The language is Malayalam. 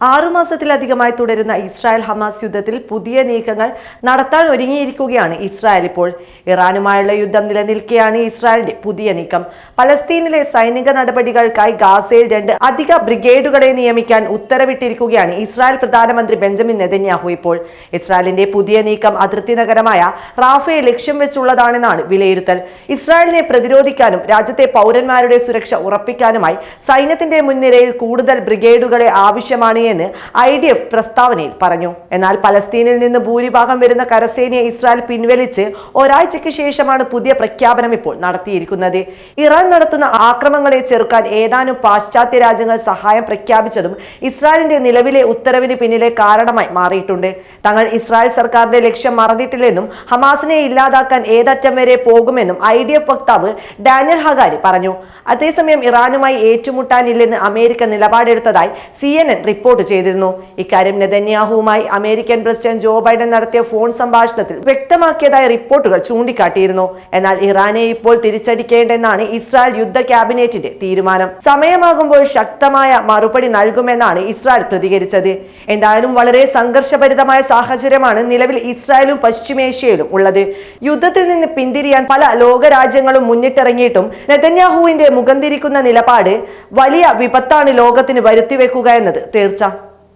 ആറുമാസത്തിലധികമായി തുടരുന്ന ഇസ്രായേൽ ഹമാസ് യുദ്ധത്തിൽ പുതിയ നീക്കങ്ങൾ നടത്താൻ ഒരുങ്ങിയിരിക്കുകയാണ് ഇസ്രായേൽ ഇപ്പോൾ. ഇറാനുമായുള്ള യുദ്ധം നിലനിൽക്കെയാണ് ഇസ്രായേലിന്റെ പുതിയ നീക്കം. പലസ്തീനിലെ സൈനിക നടപടികൾക്കായി ഗാസയിൽ രണ്ട് അധിക ബ്രിഗേഡുകളെ നിയമിക്കാൻ ഉത്തരവിട്ടിരിക്കുകയാണ് ഇസ്രായേൽ പ്രധാനമന്ത്രി ബെഞ്ചമിൻ നെതന്യാഹു ഇപ്പോൾ. ഇസ്രായേലിന്റെ പുതിയ നീക്കം അതിർത്തി നഗരമായ റാഫയെ ലക്ഷ്യം വെച്ചുള്ളതാണെന്നാണ് വിലയിരുത്തൽ. ഇസ്രായേലിനെ പ്രതിരോധിക്കാനും രാജ്യത്തെ പൗരന്മാരുടെ സുരക്ഷ ഉറപ്പിക്കാനുമായി സൈന്യത്തിന്റെ മുൻനിരയിൽ കൂടുതൽ ബ്രിഗേഡുകളെ ആവശ്യമാണ് എന്ന് ഐ ഡി എഫ് പ്രസ്താവനയിൽ പറഞ്ഞു. എന്നാൽ പലസ്തീനിൽ നിന്ന് ഭൂരിഭാഗം വരുന്ന കരസേനയെ ഇസ്രായേൽ പിൻവലിച്ച് ഒരാഴ്ചയ്ക്ക് ശേഷമാണ് പുതിയ പ്രഖ്യാപനം ഇപ്പോൾ നടത്തിയിരിക്കുന്നത്. ഇറാൻ നടത്തുന്ന ആക്രമണങ്ങളെ ചെറുക്കാൻ ഏതാനും പാശ്ചാത്യ രാജ്യങ്ങൾ സഹായം പ്രഖ്യാപിച്ചതും ഇസ്രായേലിന്റെ നിലവിലെ ഉത്തരവിന് പിന്നിലെ കാരണമായി മാറിയിട്ടുണ്ട്. തങ്ങൾ ഇസ്രായേൽ സർക്കാരിന്റെ ലക്ഷ്യം മറന്നിട്ടില്ലെന്നും ഹമാസിനെ ഇല്ലാതാക്കാൻ ഏതറ്റം വരെ പോകുമെന്നും ഐ ഡി എഫ് വക്താവ് ഡാനിയൽ ഹഗാരി പറഞ്ഞു. അതേസമയം ഇറാനുമായി ഏറ്റുമുട്ടാനില്ലെന്ന് അമേരിക്ക നിലപാടെടുത്തതായി സി എൻ എൻ റിപ്പോർട്ട് ചെയ്തിരുന്നു. ഇക്കാര്യം നെതന്യാഹുവുമായി അമേരിക്കൻ പ്രസിഡന്റ് ജോ ബൈഡൻ നടത്തിയ ഫോൺ സംഭാഷണത്തിൽ വ്യക്തമാക്കിയതായ റിപ്പോർട്ടുകൾ ചൂണ്ടിക്കാട്ടിയിരുന്നു. എന്നാൽ ഇറാനെ ഇപ്പോൾ തിരിച്ചടിക്കേണ്ടെന്നാണ് ഇസ്രായേൽ യുദ്ധ ക്യാബിനറ്റിന്റെ തീരുമാനം. സമയമാകുമ്പോൾ ശക്തമായ മറുപടി നൽകുമെന്നാണ് ഇസ്രായേൽ പ്രതികരിച്ചത്. എന്തായാലും വളരെ സംഘർഷഭരിതമായ സാഹചര്യമാണ് നിലവിൽ ഇസ്രായേലും പശ്ചിമേഷ്യയിലും ഉള്ളത്. യുദ്ധത്തിൽ നിന്ന് പിന്തിരിയാൻ പല ലോകരാജ്യങ്ങളും മുന്നിട്ടിറങ്ങിയിട്ടും നെതന്യാഹുവിന്റെ മുഖം തിരിക്കുന്ന നിലപാട് വലിയ വിപത്താണ് ലോകത്തിന് വരുത്തിവെക്കുക എന്നത്. തീർച്ച.